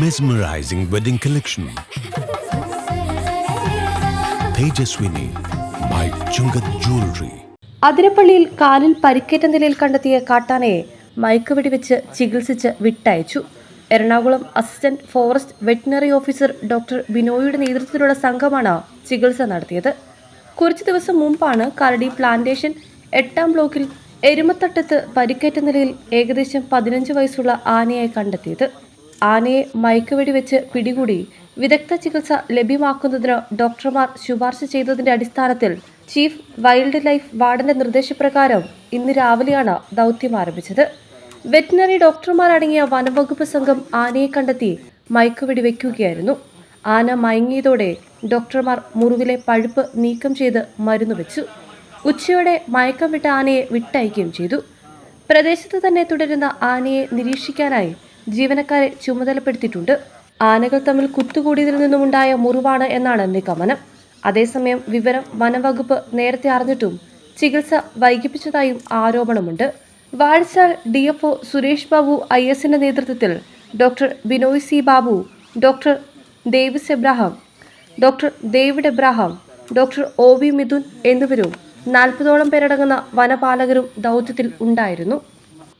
mesmerizing wedding collection Tejaswini by Chungath jewellery അതിരപ്പള്ളിയിൽ കാലിൽ പരിക്കേറ്റ നിലയിൽ കണ്ടെത്തിയ കാട്ടാനയെ മയക്ക് വെടിവെച്ച് ചികിത്സിച്ച് വിട്ടയച്ചു. Ernakulam assistant forest veterinary officer doctor ബിനോയിയുടെ നേതൃത്വത്തിലുള്ള സംഘമാണ് ചികിത്സ നടത്തിയത്. കുറച്ച് ദിവസം മുമ്പാണ് കരടി പ്ലാന്റേഷൻ എട്ടാം ബ്ലോക്കിൽ എരുമത്തട്ടത്ത് പരിക്കേറ്റ നിലയിൽ ഏകദേശം പതിനഞ്ച് വയസ്സുള്ള ആനയെ കണ്ടെത്തിയത്. ആനയെ മയക്കുവെടി വെച്ച് പിടികൂടി വിദഗ്ധ ചികിത്സ ലഭ്യമാക്കുന്നതിന് ഡോക്ടർമാർ ശുപാർശ ചെയ്തതിന്റെ അടിസ്ഥാനത്തിൽ ചീഫ് വൈൽഡ് ലൈഫ് വാർഡന്റെ നിർദ്ദേശപ്രകാരം ഇന്ന് രാവിലെയാണ് ദൗത്യം ആരംഭിച്ചത്. വെറ്റിനറി ഡോക്ടർമാരടങ്ങിയ വനംവകുപ്പ് സംഘം ആനയെ കണ്ടെത്തി മയക്കുവെടി വയ്ക്കുകയായിരുന്നു ആന മയങ്ങിയതോടെ ഡോക്ടർമാർ മുറിവിലെ പഴുപ്പ് നീക്കം ചെയ്ത് മരുന്ന് വെച്ചു. ഉച്ചയോടെ മയക്കം വിട്ട ആനയെ വിട്ടയക്കുകയും ചെയ്തു. പ്രദേശത്ത് തന്നെ തുടരുന്ന ആനയെ നിരീക്ഷിക്കാനായി ജീവനക്കാരെ ചുമതലപ്പെടുത്തിയിട്ടുണ്ട്. ആനകൾ തമ്മിൽ കുത്തുകൂടിയതിൽ നിന്നുമുണ്ടായ മുറിവാണ് എന്നാണ് നിഗമനം. അതേസമയം വിവരം വനംവകുപ്പ് നേരത്തെ അറിഞ്ഞിട്ടും ചികിത്സ വൈകിപ്പിച്ചതായും ആരോപണമുണ്ട്. Vazhachal D F O Suresh Babu I എസിന്റെ നേതൃത്വത്തിൽ doctor Binoy C Babu doctor Davis Abraham doctor David Abraham doctor O V Mithun എന്നിവരും നാൽപ്പതോളം പേരടങ്ങുന്ന വനപാലകരും ദൗത്യത്തിൽ ഉണ്ടായിരുന്നു.